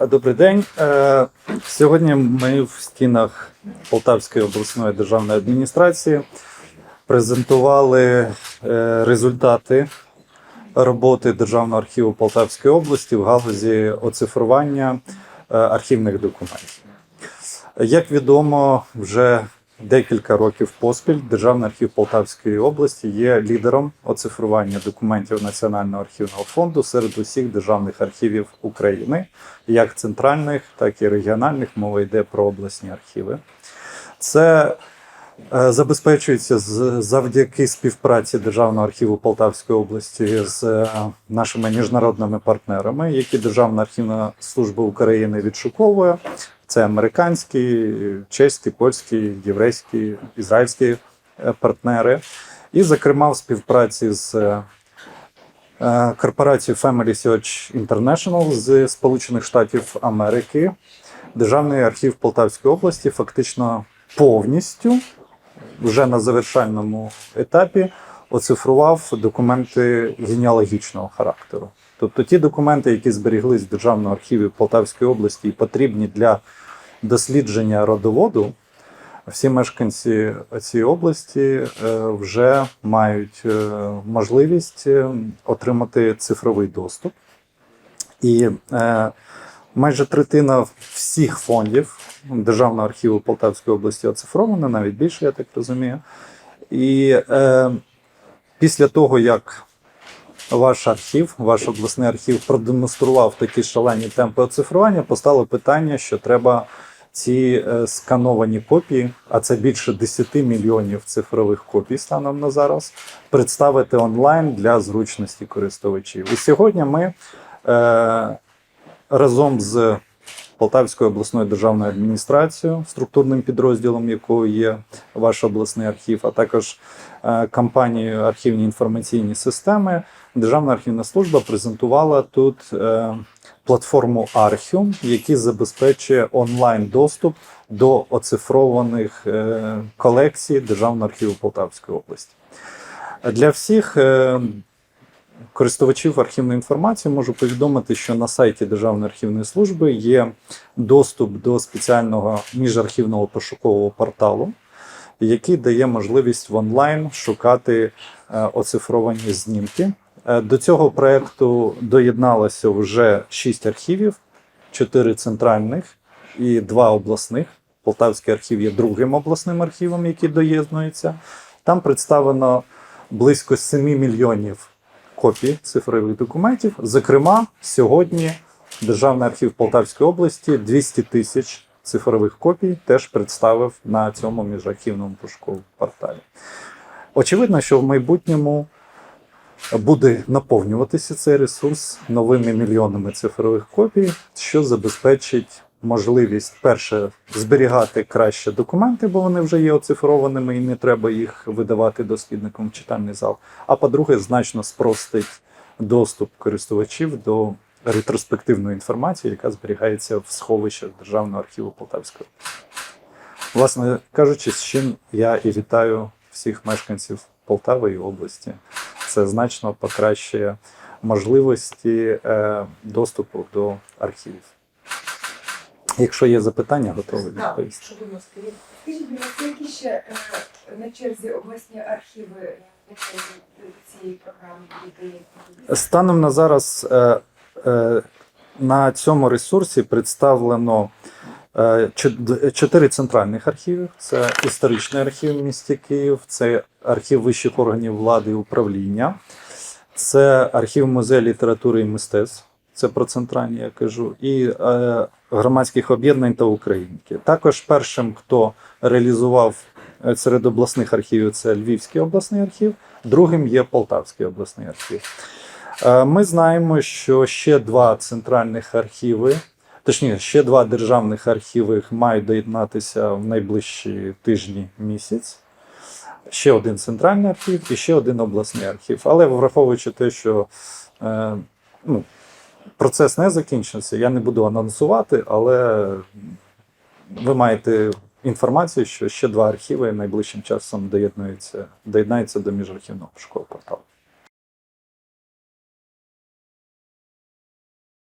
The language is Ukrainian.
Добрий день. Е, Сьогодні ми в стінах Полтавської обласної державної адміністрації презентували е, результати роботи Державного архіву Полтавської області в галузі оцифрування е, архівних документів. Як відомо, вже декілька років поспіль Державний архів Полтавської області є лідером оцифрування документів Національного архівного фонду серед усіх державних архівів України, як центральних, так і регіональних. Мова йде про обласні архіви. Це е, забезпечується завдяки співпраці Державного архіву Полтавської області з е, нашими міжнародними партнерами, які Державна архівна служба України відшуковує. Це американські, чеські, польські, єврейські, ізраїльські е, партнери. І, зокрема, в співпраці з е, е, корпорацією Family Search International з Сполучених Штатів Америки, Державний архів Полтавської області фактично повністю вже на завершальному етапі оцифрував документи генеалогічного характеру. Тобто ті документи, які зберіглись в Державному архіві Полтавської області і потрібні для дослідження родоводу, всі мешканці цієї області е, вже мають е, можливість е, отримати цифровий доступ. І майже третина всіх фондів Державного архіву Полтавської області оцифрована, навіть більше, я так розумію. І після того, як ваш архів, ваш обласний архів продемонстрував такі шалені темпи оцифрування, постало питання, що треба ці е, скановані копії, а це більше 10 мільйонів цифрових копій станом на зараз, представити онлайн для зручності користувачів. І сьогодні ми е, разом з Полтавською обласною державною адміністрацією, структурним підрозділом якої є ваш обласний архів, а також е, компанією архівні інформаційні системи. Державна архівна служба презентувала тут е, платформу Архіум, який забезпечує онлайн доступ до оцифрованих е, колекцій Державного архіву Полтавської області. Для всіх користувачів архівної інформації можу повідомити, що на сайті Державної архівної служби є доступ до спеціального міжархівного пошукового порталу, який дає можливість в онлайн шукати е, оцифровані знімки. Е, До цього проекту доєдналося вже шість архівів, чотири центральних і два обласних. Полтавський архів є другим обласним архівом, який доєднується. Там представлено близько 7 мільйонів копій цифрових документів. Зокрема, сьогодні Державний архів Полтавської області 200 тисяч цифрових копій теж представив на цьому міжархівному пошуковому порталі. Очевидно, що в майбутньому буде наповнюватися цей ресурс новими мільйонами цифрових копій, що забезпечить можливість перше зберігати краще документи, бо вони вже є оцифрованими і не треба їх видавати дослідникам в читальний зал. А по-друге, значно спростить доступ користувачів до ретроспективної інформації, яка зберігається в сховищах Державного архіву Полтавської. Власне кажучи, з чим я і вітаю всіх мешканців Полтави і області. Це значно покращує можливості е, доступу до архівів. Якщо є запитання, готовий відповісти. що будь ласка, скажіть, які ще е, на черзі обласні архіви на черзі цієї програми? Станом на зараз е, е, на цьому ресурсі представлено чотири центральних архіви: це історичний архів в місті Київ, це архів вищих органів влади і управління, це архів музею літератури і мистецтв. Це про центральні я кажу, і е, громадських об'єднань та українки. Також першим, хто реалізував е, серед обласних архівів, це Львівський обласний архів, другим є Полтавський обласний архів. Е, Ми знаємо, що ще два центральних архіви, точніше, ще два державних архіви мають доєднатися в найближчі тижні місяць. Ще один центральний архів і ще один обласний архів. Але враховуючи те, що е, ну, процес не закінчився, я не буду анонсувати, але ви маєте інформацію, що ще два архіви найближчим часом доєднуються, доєднаються до міжархівного пошукового порталу.